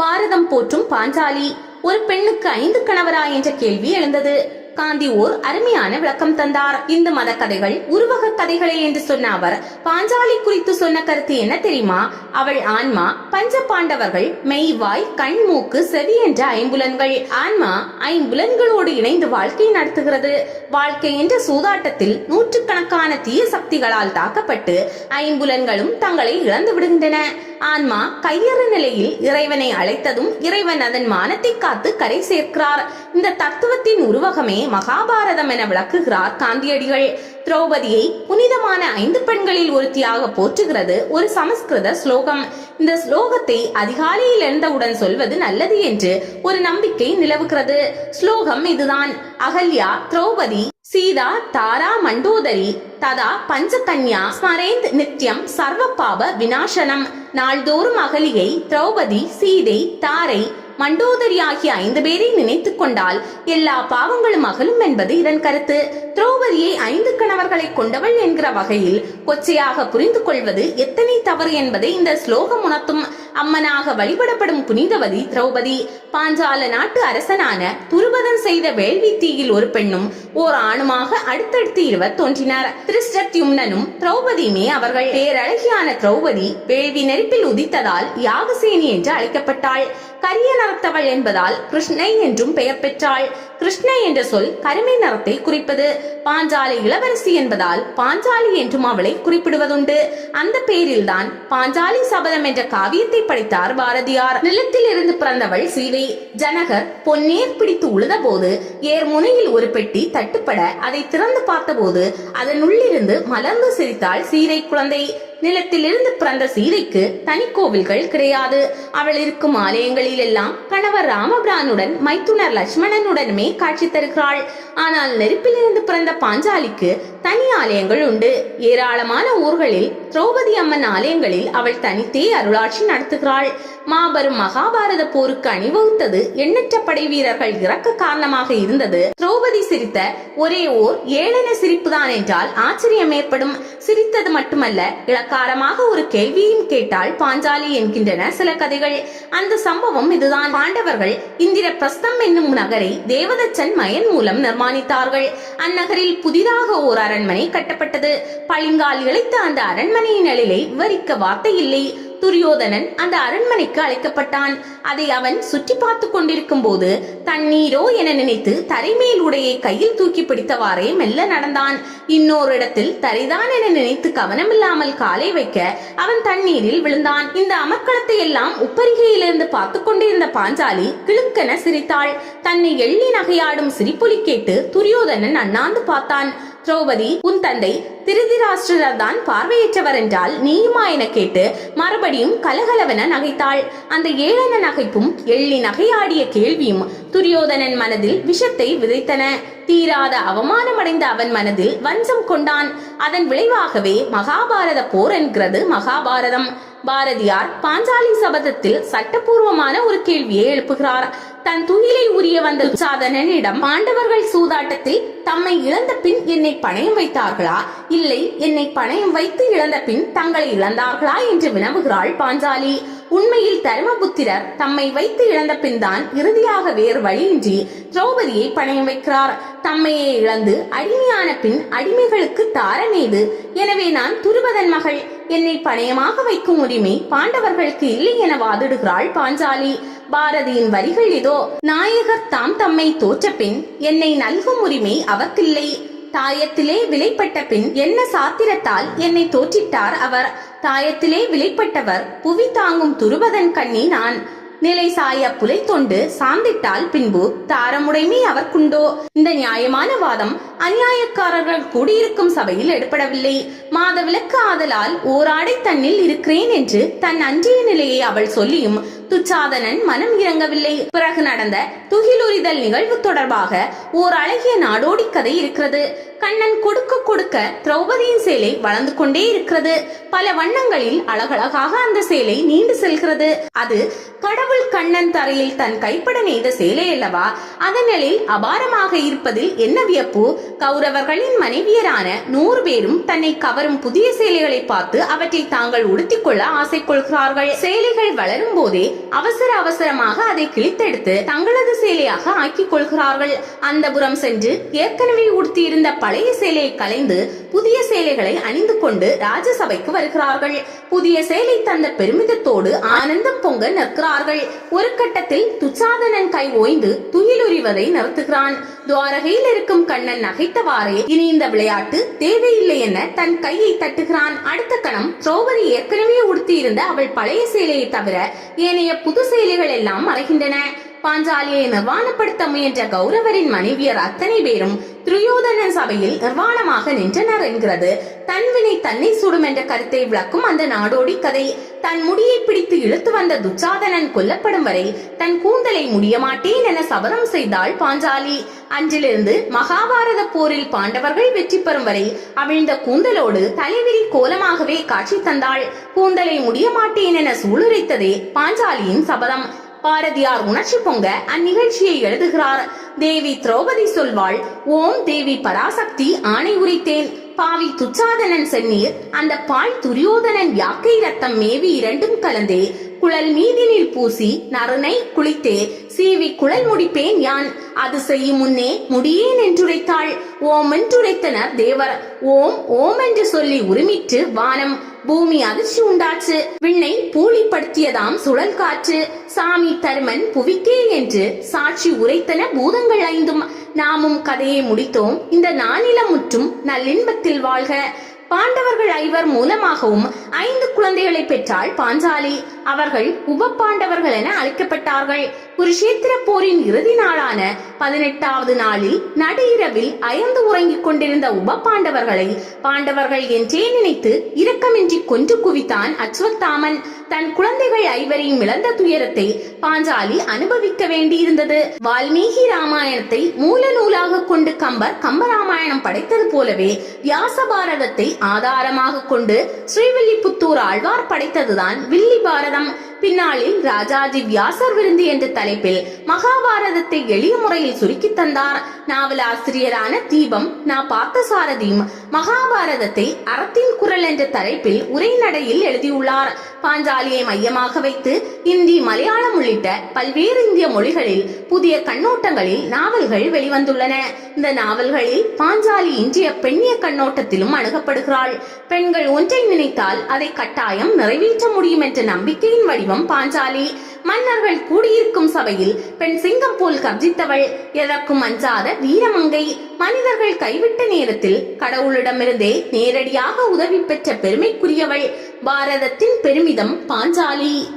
பாரதம் போற்றும் பாஞ்சாலி ஒரு பெண்ணுக்கு ஐந்து கணவரா என்ற கேள்வி எழுந்தது. காந்தி ஓர் அருமையான விளக்கம் தந்தார். இந்து மத கதைகள் உருவக கதைகளே என்று சொன்ன அவர் பாஞ்சாலி குறித்து சொன்ன கருத்து என்ன தெரியுமா? அவள் ஆன்மா பஞ்ச பாண்டவர்கள் மெய் வாய் கண் மூக்கு செவி என்ற ஐம்புலன்கள். ஆன்மா ஐம்புலன்களோடு இணைந்து வாழ்க்கை நடத்துகிறது. வாழ்க்கை என்ற சூதாட்டத்தில் நூற்றுக்கணக்கான தீய சக்திகளால் தாக்கப்பட்டு ஐம்புலன்களும் தங்களை இழந்து விடுகின்றன. ஆன்மா கையறு நிலையில் இறைவனை அழைத்ததும் இறைவன் அதன் மானத்தை காத்து கரை சேர்க்கிறார். இந்த தத்துவத்தின் உருவகமே மகாபாரதம் என விளக்குகிறார் காந்தியடிகள். திரௌபதியை புனிதமான ஐந்து பெண்களில் ஒருத்தியாக போற்றுகிறது ஒரு சமஸ்கிருத ஸ்லோகம். இந்த ஸ்லோகத்தை அதிகாலையில் எழுந்தவுடன் சொல்வது நல்லது என்று ஒரு நம்பிக்கை நிலவுகிறது. ஸ்லோகம் இதுதான். அகல்யா திரௌபதி சீதா தாரா மண்டோதரி ததா பஞ்சகன்யா ஸ்மரேந்த் நித்யம் சர்வ பாப விநாசனம். நாள்தோறும் அகலியை திரௌபதி சீதை தாரை மண்டோதரி ஆகிய ஐந்து பேரை நினைத்துக் கொண்டால் எல்லா பாவங்களும் அகலும் என்பது இதன் கருத்து. திரௌபதியை ஐந்து கணவர்களை கொண்டவள் என்கிற வகையில் கொச்சையாக புரிந்து கொள்வது எத்தனை தவறு என்பதை இந்த ஸ்லோகம் உணர்த்தும். அம்மனாக வழிபடப்படும் புனிதவதி திரௌபதி. பாஞ்சால நாட்டு அரசனான துருபதன் செய்த வேள்வி தீயில் ஒரு பெண்ணும் ஓர் ஆணுமாக அடுத்தடுத்து இருவர் தோன்றினார். திருஷ்டத்யும்னனும் திரௌபதியுமே அவர்கள். பேரழகியான திரௌபதி வேள்வி நெருப்பில் உதித்ததால் யாகசேனி என்று அழைக்கப்பட்டாள். கரிய நிறத்தவள் என்பதால் கிருஷ்ணை என்றும் பெயர் பெற்றாள். கிருஷ்ணை என்ற சொல் கருமை நிறத்தை குறிப்பது. பாஞ்சாலி இளவரசி என்பதால் பாஞ்சாலி என்றும் அவளை குறிப்பிடுவதுண்டு. அந்த பேரில்தான் பாஞ்சாலி சபதம் என்ற காவியத்தை படைத்தார் பாரதியார். நிலத்தில் இருந்து பிறந்தவள் சீவை. ஜனகர் பொன்னேர் பிடித்து உழுத போது ஏர் முனையில் ஒரு பெட்டி தட்டுப்பட அதை திறந்து பார்த்தபோது அதனுள்ளிருந்து மலர்ந்து சிரித்தாள் சீரை குழந்தை. நிலத்திலிருந்து பிறந்த சீதைக்கு தனி கோவில்கள் கிடையாது. அவள் இருக்கும் ஆலயங்களில் எல்லாம் கணவர் ராமபிரானுடன் மைத்துனர் லட்சுமணனுடனுமே காட்சி தருகிறாள். ஆனால் நெருப்பிலிருந்து பிறந்த பாஞ்சாலிக்கு தனி ஆலயங்கள் உண்டு. ஏராளமான ஊர்களில் திரௌபதி அம்மன் ஆலயங்களில் அவள் தனித்தே அருளாட்சி நடத்துகிறாள். மாபெரும் மகாபாரத போருக்கு அணிவகுத்தது எண்ணற்ற படை வீரர்கள் இறக்க காரணமாக இருந்தது. திரௌபதி சிரித்த ஒரே ஓர் ஏளன சிரிப்புதான் என்றால் ஆச்சரியம் ஏற்படும் சிரித்தது மட்டுமல்ல இளக்காரமாக ஒரு கேள்வியும் கேட்டால் பாஞ்சாலி என்கின்றன சில கதைகள். அந்த சம்பவம் இதுதான். பாண்டவர்கள் இந்திர பிரஸ்தம் என்னும் நகரை தேவதச்சன் மயன் மூலம் நிர்மாணித்தார்கள். அந்நகரில் புதிதாக ஓர் அரண்மனை கட்டப்பட்டது. பளிங்கால் இழைத்த அந்த அரண்மனையின் நிழலை விவரிக்க வார்த்தை இல்லை. துரியோதனன் அந்த அரண்மனைக்கு அழைக்கப்பட்டான். அதை அவன் சுற்றி பார்த்து கொண்டிருக்கும் போது தண்ணீரோ என நினைத்து தரைமேல் உடையை கையில் தூக்கி பிடித்தவாறே மெல்ல நடந்தான். இன்னொரு இடத்தில் தரைதான் என நினைத்து கவனமில்லாமல் காலை வைக்க அவன் தண்ணீரில் விழுந்தான். இந்த அமர்க்களத்தை எல்லாம் உப்பரிகையிலிருந்து பார்த்து கொண்டிருந்த பாஞ்சாலி கிழுக்கென சிரித்தாள். தன்னை எள்ளி நகையாடும் சிரிப்பொலி கேட்டு துரியோதனன் அண்ணாந்து பார்த்தான். திரௌபதி உன் தந்தை திருதிராஷ்டிரர் தான் பார்வையற்றவர் என்றால் நீயுமா என கேட்டு மறுபடியும் கலகலவென நகைத்தாள். அந்த ஏழன நகைப்பும் எள்ளி நகையாடிய கேள்வியும் துரியோதனன் மனதில் விஷத்தை விதைத்தன. தீராத அவமானமடைந்த அவன் மனதில் வஞ்சம் கொண்டான். அதன் விளைவாகவே மகாபாரத போர் என்கிறது மகாபாரதம். பாரதியார் பாஞ்சாலி சபதத்தில் சட்டபூர்வமான ஒரு கேள்வியை எழுப்புகிறார். தன் துயிலை உரிய வந்த துச்சாதனனிடம் பாண்டவர்கள் சூதாட்டத்தில் தம்மை இழந்த பின் என்னை பணயம் வைத்தார்களா? இல்லை என்னை பணயம் வைத்து இழந்த பின் தங்களை இழந்தார்களா என்று வினவுகிறாள் பாஞ்சாலி. உண்மையில் தர்மபுத்திரர் தம்மை வைத்து இழந்த பின் தான் இறுதியாக வேறு வழியின்றி திரௌபதியை பணயம் வைக்கிறார். தம்மையே இழந்து அடிமையான பின் அடிமைகளுக்கு தாரமேது எனவே நான் துருபதன் மகள். என்னை பணயமாக வைக்கும் உரிமை பாண்டவர்களுக்கு இல்லை என வாதிடுகிறாள் பாஞ்சாலி. பாரதியின் வரிகள் இதோ. நாயகர் தாம் தம்மை தோற்ற பின் என்னை நல்கும் உரிமை அவர்க்கில்லை. தாயத்திலே விலைப்பட்ட பின் என்ன சாத்திரத்தால் என்னை தோற்றிட்டார் அவர். தாயத்திலே விலைப்பட்டவர் புவி தாங்கும் துருபதன் கண்ணி நான். நிலை சாய புலை தொண்டு சாந்திட்டால் பின்பு தாரமுடைமை அவர்க்குண்டோ. இந்த நியாயமான வாதம் அநியாயக்காரர்கள் கூடியிருக்கும் சபையில் எடுப்படவில்லை மாதவிலக்கு ஆதலால் ஓராடை தன்னில் இருக்கிறேன் என்று தன் அன்றைய நிலையை அவள் சொல்லியும் துச்சாதனன் மனம் இறங்கவில்லை. பிறகு நடந்த துகிலுரிதல் நிகழ்வு தொடர்பாக ஓர் அழகிய நாடோடி கதை இருக்கிறது. கண்ணன் கொடுக்க கொடுக்க திரௌபதியின் சேலை வளர்ந்து கொண்டே இருக்கிறது. பல வண்ணங்களில் அழகழகாக அந்த சேலை நீண்டு செல்கிறது. அது கடவுள் கண்ணன் தரையில் தன் கைப்பட நெய்த சேலை அல்லவா? அதனில் அபாரமாக இருப்பதில் என்ன வியப்பு? கௌரவர்களின் மனைவியரான நூறு பேரும் தன்னை கவரும் புதிய சேலைகளை பார்த்து அவற்றை தாங்கள் உடுத்திக் கொள்ள ஆசை கொள்கிறார்கள் சேலைகள் வளரும் போதே அவசர அவசரமாக அதை கிழித்தெடுத்து தங்களது சேலையாக ஆக்கிக் கொள்கிறார்கள். அந்த புறம் சென்று ஏற்கனவே உடுத்தியிருந்த பழைய சேலையை கலைந்து புதிய சேலைகளை அணிந்து கொண்டு ராஜசபைக்கு வருகிறார்கள். புதிய சேலை தந்த பெருமிதத்தோடு ஆனந்தம் பொங்க நிற்கிறார்கள். ஒரு கட்டத்தில் துச்சாதனன் கை ஓய்ந்து துயிலுரிவதை நிறுத்துகிறான். துவாரகையில் இருக்கும் கண்ணன் நகைத்தவாறே இனி இந்த விளையாட்டு தேவையில்லை என தன் கையை தட்டுகிறான். அடுத்த கணம் திரௌபதி ஏற்கனவே உடுத்தியிருந்த அவள் பழைய சேலையை தவிர ஏனைய புது சேலைகள் எல்லாம் மறைகின்றன பாஞ்சாலியை நிர்வாணப்படுத்த முயன்ற கௌரவரின் மனைவியர் அத்தனை பேரும் துரியோதன சபையில் நிர்வாணமாக நின்றனர் என்கிறது. தன்வினை தன்னை சுடும் என்ற கருத்தை விளக்கும் அந்த நாடோடி கதை தன் முடியை பிடித்து இழுத்து வந்த துச்சாதனன் கொல்லப்படும் வரை தன் கூந்தலை முடிய மாட்டேன் என சபதம் செய்தாள் பாஞ்சாலி. அன்றிலிருந்து மகாபாரத போரில் பாண்டவர்கள் வெற்றி பெறும் வரை அவிழ்ந்த கூந்தலோடு தலைவிரி கோலமாகவே காட்சி தந்தாள். கூந்தலை முடிய மாட்டேன் என சூளுரைத்ததே பாஞ்சாலியின் சபதம். பாரதியார் உணர்ச்சி பொங்க அந்நிகழ்ச்சியை எழுதுகிறார். தேவி திரௌபதி சொல்வாள் ஓம் தேவி பராசக்தி ஆணை உரித்தேன். பாவி துச்சாதனன் சென்னீர் அந்த பால் துரியோதனன் யாக்கை ரத்தம் மேவி இரண்டும் கலந்தே. குழல் மீதினில் பூசி நறுனை குளித்தே. சீவி குழல் முடிப்பேன் யான். அது செய்யும் முன்னே முடியேன் என்றுரைத்தாள். ஓம் என்றுரைத்தனர் தேவர். ஓம் ஓம் என்று சொல்லி உரிமிட்டு வானம். பூமி அதிர்ச்சி உண்டாச்சு. விண்ணை பூலிப்படுத்தியதாம் சுழல் காற்று. சாமி தருமன் புவிக்கே என்று சாட்சி உரைத்தன பூதங்கள் ஐந்தும். நாமும் கதையை முடித்தோம். இந்த நானிலம் முற்றும் நல்லின்பத்தில் வாழ்க. பாண்டவர்கள் ஐவர் மூலமாகவும் ஐந்து குழந்தைகளை பெற்றாள் பாஞ்சாலி. அவர்கள் உப பாண்டவர்கள் என அழைக்கப்பட்டார்கள். குருஷேத்திர போரின் இறுதி நாளான பதினெட்டாவது நாளில் நடு இரவில் அயர்ந்து உறங்கிக் கொண்டிருந்த உப பாண்டவர்களை பாண்டவர்கள் என்றே நினைத்து இரக்கமின்றி கொன்று குவித்தான் அஸ்வத்தாமன் தன் குழந்தைகள் ஐவரையும் இழந்த துயரத்தை பாஞ்சாலி அனுபவிக்க வேண்டியிருந்தது. வால்மீகி ராமாயணத்தை மூல நூலாக கொண்டு கம்பர் கம்பராமாயணம் படைத்தது போலவே வியாச பாரதத்தை ஆதாரமாக கொண்டு ஸ்ரீவில்லிபுத்தூர் ஆழ்வார் படைத்ததுதான் வில்லி பாரதம். பின்னாளில் ராஜாஜி வியாசர் விருந்து என்ற தலைப்பில் மகாபாரதத்தை எளிய முறையில் சுருக்கி தந்தார். நாவல் ஆசிரியரான தீபம் நா பார்த்தசாரதியும் மகாபாரதத்தை அறத்தின் குரல் என்ற தலைப்பில் உரைநடையில் எழுதியுள்ளார். பாஞ்சாலியை மையமாக வைத்து இந்தி மலையாளம் உள்ளிட்ட பல்வேறு இந்திய மொழிகளில் புதிய கண்ணோட்டங்களில் நாவல்கள் வெளிவந்துள்ளன. இந்த நாவல்களில் பாஞ்சாலி இன்றைய பெண்ணிய கண்ணோட்டத்திலும் அணுகப்படுகிறாள். பெண்கள் ஒன்றை நினைத்தால் அதை கட்டாயம் நிறைவேற்ற முடியும் என்ற நம்பிக்கையின் வழி செல்வம் பாஞ்சாலி. மன்னர்கள் கூடியிருக்கும் சபையில் பெண் சிங்கம் போல் கர்ஜித்தவள். எதற்கும் அஞ்சாத வீரமங்கை. மனிதர்கள் கைவிட்ட நேரத்தில் கடவுளிடமிருந்தே நேரடியாக உதவி பெற்ற பெருமைக்குரியவள். பாரதத்தின் பெருமிதம் பாஞ்சாலி.